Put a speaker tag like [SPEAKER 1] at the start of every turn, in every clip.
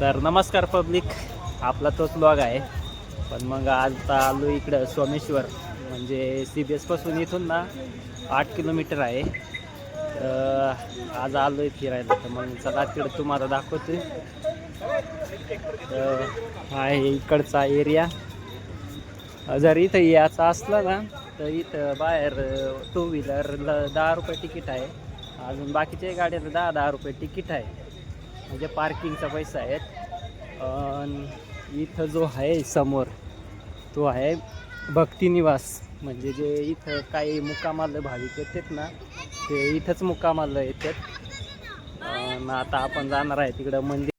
[SPEAKER 1] तर नमस्कार पब्लिक. आपला तोच ब्लॉग आहे. पण मग आता आलो इकडं सोमेश्वर. म्हणजे सी बी एसपासून इथून ना आठ किलोमीटर आहे. आज आलो आहे फिरायला. तर मग चला तिकडं तुम्हाला दाखवते हा आहे इकडचा एरिया जर इथं याचं असलं ना तर इथं बाहेर टू व्हीलरला दहा रुपये तिकीट आहे. अजून बाकीच्या गाड्याला दहा दहा रुपये तिकीट आहे. म्हणजे पार्किंगचा पैसा आहेत. इथं जो आहे समोर तो आहे भक्तिनिवास म्हणजे जे इथं काही मुक्कामाला भाविक येतात ना ते इथंच मुक्कामाला येतात. आता आपण जाणार आहे तिकडं मंदिर.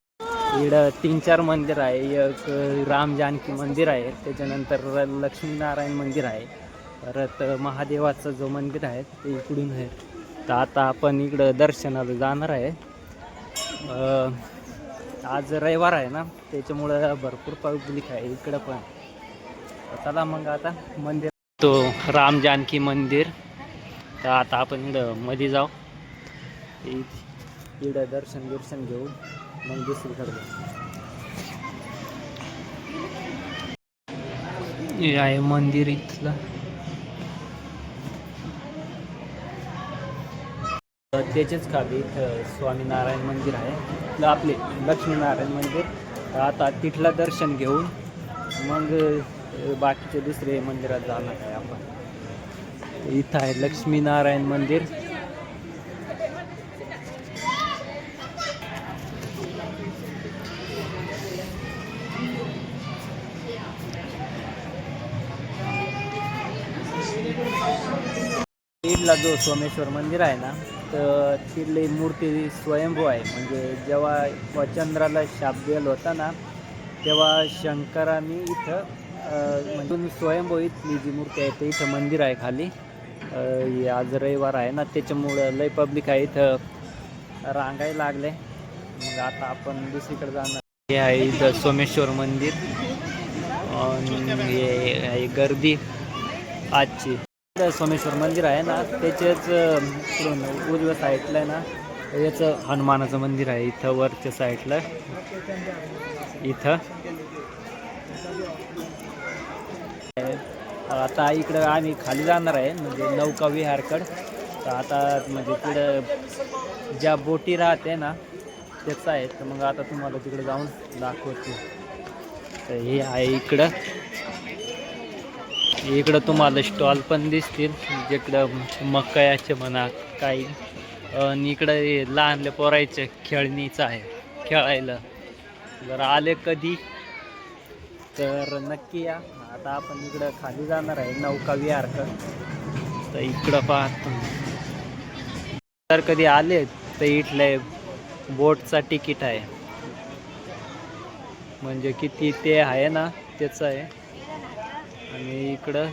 [SPEAKER 1] इकडं तीन चार मंदिर आहे एक राम जानकी मंदिर आहे त्याच्यानंतर लक्ष्मीनारायण मंदिर आहे. परत महादेवाचं जो मंदिर आहे ते इकडून आहे. तर आता आपण इकडं दर्शनाला जाणार आहे. आज रविवार आहे ना त्याच्यामुळं भरपूर पब्लिक आहे इकडं पण. चला मग आता मंदिर. तो राम जानकी मंदिर. तर आता आपण इकडं मध्ये जाऊ. इकडं दर्शन बिर्शन घेऊ मग दुसरीकडे जाऊ. हे आहे मंदिर इथलं. त्याचेच खाली इथं स्वामीनारायण मंदिर आहे. आपले लक्ष्मीनारायण मंदिर. आता तिथलं दर्शन घेऊन मग बाकीचे दुसरे मंदिरात जाणार आहे आपण. इथं आहे लक्ष्मीनारायण मंदिर. तिथला जो सोमेश्वर मंदिर आहे ना तर तिथली मूर्ती स्वयंभू आहे. म्हणजे जेव्हा चंद्राला शाप दिला होता ना तेव्हा शंकरांनी इथं म्हणजे स्वयंभू इथली जी मूर्ती आहे ते इथं मंदिर आहे खाली. आज रविवार आहे ना त्याच्यामुळं लय पब्लिक आहे इथं. रांगायला लागले. मग आता आपण दुसरीकडे जाणार. हे आहे इथं सोमेश्वर मंदिर. आणि हे गर्दी आजची. सोमेश्वर मंदिर आहे ना त्याच्याच इकडून उजव्या साईडला आहे ना याचं हनुमानाचं मंदिर आहे इथं वरच्या साईडला इथं. आता इकडं आम्ही खाली जाणार आहे म्हणजे नौका विहारकड. तर आता म्हणजे तिकडं ज्या बोटी राहते ना त्याचं आहे तर मग आता तुम्हाला तिकडे जाऊन दाखवतो. तर हे आहे इकडं. इकडं तुम्हाला स्टॉल पण दिसतील जिकडं मकयाचे म्हणा काही. आणि इकडं हे लहानले पोरायचं खेळणीचं आहे खेळायला. जर आले कधी तर नक्की या. आता आपण इकडं खाली जाणार आहे नौका विहारकर तर इकडं पाहतो जर कधी आले तर इथलं बोटचा तिकीट आहे. म्हणजे किती ते आहे ना त्याचं आहे. आणि इकडं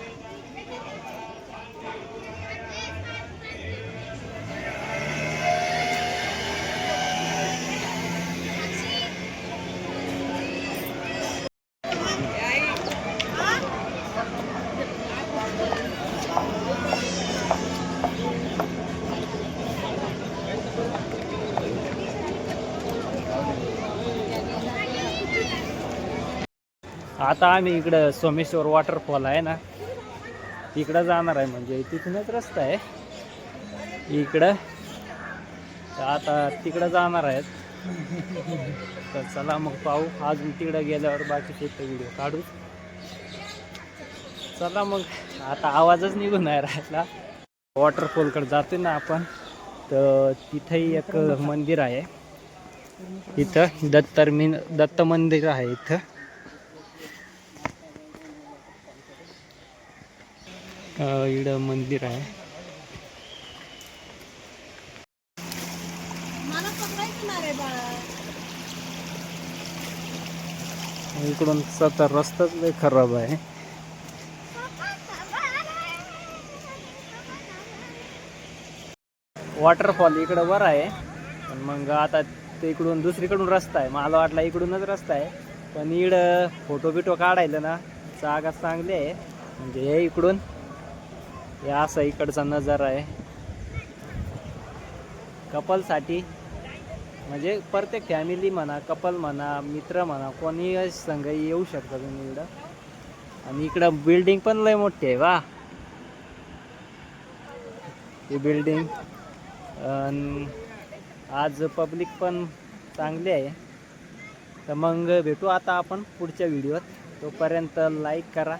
[SPEAKER 1] आता आम्ही इकडं सोमेश्वर वॉटरफॉल आहे ना तिकडं जाणार आहे म्हणजे तिथूनच रस्ता आहे. इकडं आता तिकडं जाणार आहेत. तर चला मग पाहू अजून तिकडं गेल्यावर बाकीचे ते व्हिडिओ काढू. चला मग आता आवाजच निघून आहे राहिला. वॉटरफॉलकडे जातो ना आपण तर तिथंही एक मंदिर आहे. इथं दत्तर्मी दत्त मंदिर आहे इथं. इकडं मंदिर आहे. इकडून तर रस्ताच लय खराब आहे. वॉटरफॉल इकडं वर आहे. पण मग आता ते इकडून दुसरीकडून रस्ता आहे. मला वाटला इकडूनच रस्ता आहे. पण इकडं फोटो बिटो काढायला ना जागा चांगली आहे. म्हणजे हे इकडून. हे असा इकडचा नजारा आहे. कपलसाठी म्हणजे प्रत्येक फॅमिली म्हणा कपल म्हणा मित्र म्हणा कोणी संघ येऊ शकता तुम्ही इकडं. आणि इकडं बिल्डिंग पण लय मोठी आहे वा. ही बिल्डिंग आज पब्लिक पण चांगली आहे. तर मग भेटू आता आपण पुढच्या व्हिडिओत तोपर्यंत लाईक करा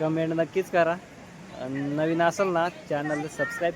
[SPEAKER 1] कमेंट नक्कीच करा. नवीन असेल ना चॅनल सबस्क्राईब